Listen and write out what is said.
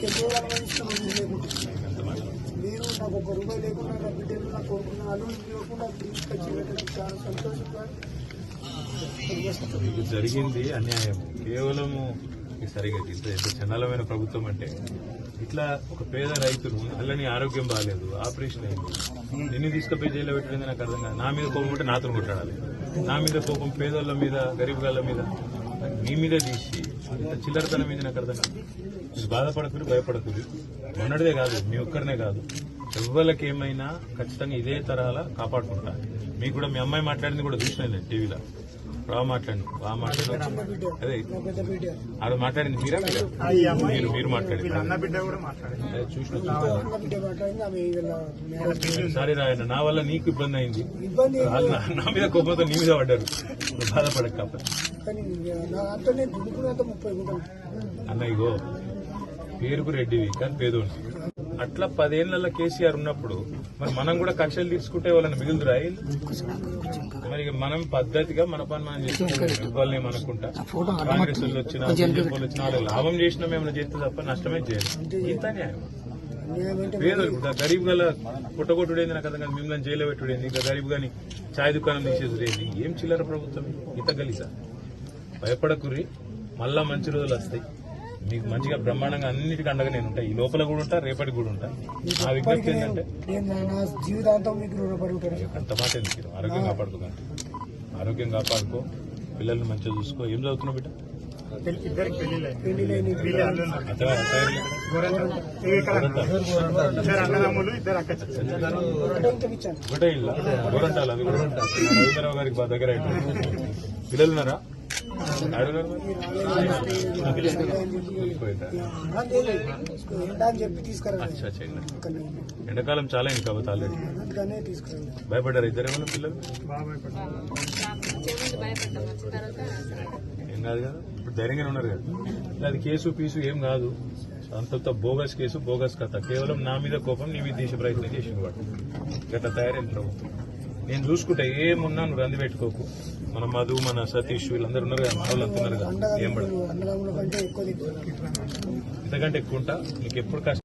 ఇది లేకుండా. మీరు నాకు ఒక రూపాయి లేకుండా నా బిడ్డలు నా కొడుకున్న లేకుండా తీసుకొచ్చి పెట్టడం చాలా సంతోషంగా జరిగింది అన్యాయం కేవలము ఇది ఇంత ఎంత చండాలమైన ప్రభుత్వం అంటే ఇట్లా ఒక పేద రైతును అల్లని ఆరోగ్యం బాగాలేదు ఆపరేషన్ అయింది. నిన్ను తీసుకుపోయి జైల్లో పెట్టడం నాకు అర్థం కాదు. నా మీద కోపం ఉంటే నాతో కొట్టాడాలి నా మీద కోపం పేదోళ్ళ మీద గరీబ్ గాళ్ళ మీద. మీ మీద తీసి ఇంత చిల్లరతనం మీద నాకు అర్థం కాదు మీరు బాధపడకూడదు భయపడకూడదు మొన్నటిదే కాదు మీ ఒక్కరినే కాదు. ఎవ్వరికి ఏమైనా ఖచ్చితంగా ఇదే తరహాల కాపాడుకుంటా. మీకు కూడా మీ అమ్మాయి మాట్లాడింది కూడా చూసినాను నేను టీవీలో. బాగా మాట్లాడింది బాగా అదే బిడ్డ. ఆడ మాట్లాడింది మీరా మీరా? మీరు మాట్లాడింది. చూసిన సారీ రాయన్న నా వల్ల నీకు ఇబ్బంది అయింది. వాళ్ళు నా- మీద కోపంతో నీ మీద పడ్డారు. బాధపడక కాకపోతే. అన్న ఇగో పేరుకు రెడ్డివి కానీ పేదోడి అట్లా పదేళ్ళలో కేసీఆర్ ఉన్నప్పుడు మరి మనం కూడా కక్షలు తీసుకుంటే వాళ్ళని మిగులుదురా? మరి మనం పద్ధతిగా మన పని మనం చేసుకుంటాం వాళ్ళని అనుకుంటా కాంగ్రెస్ వాళ్ళు వచ్చినా వాళ్ళు వచ్చినా లాభం చేసినా మేము చేస్తే తప్ప నష్టమే చేయాలి. ఇంత న్యాయం. పేదలు ఇప్పుడు గరీబ్ గల పుట్టగొట్టుడేంది నాకు అర్థం కాదు మిమ్మల్ని జైల్లో పెట్టుడేంది? ఇంకా గరీబ్ గాని ఛాయ్ దుకాణం తీసేసుడేంది ఏం చిల్లర ప్రభుత్వం ఇంత గలీసా భయపడకురి మళ్ళా మంచి రోజులు వస్తాయి. మీకు మంచిగా బ్రహ్మాండంగా అన్నిటికీ అండగా నేను ఉంటా. ఈ లోపల కూడా ఉంటా రేపటికి కూడా ఉంటా. ఆ విజ్ఞప్తి ఏంటంటే నేను నా- నా జీవితాంతం మీకు రుణపడి ఉంటాను అంత మాట ఎందుకు ఆరోగ్యం కాపాడుకోకండి ఆరోగ్యం కాపాడుకో. పిల్లల్ని మంచిగా చూసుకో. ఏం చదువుతున్నావు బిడ్డ. ఒకటే ఇల్లు? గోరంటాలు అది కూడా. రవీంద్రరావు గారికి దగ్గర అయిపోయింది పిల్లలు ఎండాకాలం చాలా ఇంకా కాబట్టి భయపడ్డారు ఇద్దరు ఏమన్నా పిల్లలు? ఏం కాదు కదా? ఇప్పుడు ధైర్యంగానే ఉన్నారు కదా. అది కేసు పీసు ఏం కాదు. అంతంత బోగస్ కేసు బోగస్ కథ. కేవలం నా మీద కోపం నీ మీద దేశ ప్రయత్నం చేసిన వాడు. గట్లా తయారైన ప్రభుత్వం. నేను చూసుకుంటా ఏమున్నా నువ్వు రంది పెట్టుకోకు. మన మధు మన సతీష్ వీళ్ళందరూ ఉన్నారు కదా వాళ్ళు అంతా ఉన్నారు కదా ఏం పడదు. ఇంతకంటే ఎక్కువ ఉంటా నీకు ఎప్పుడు కష్టం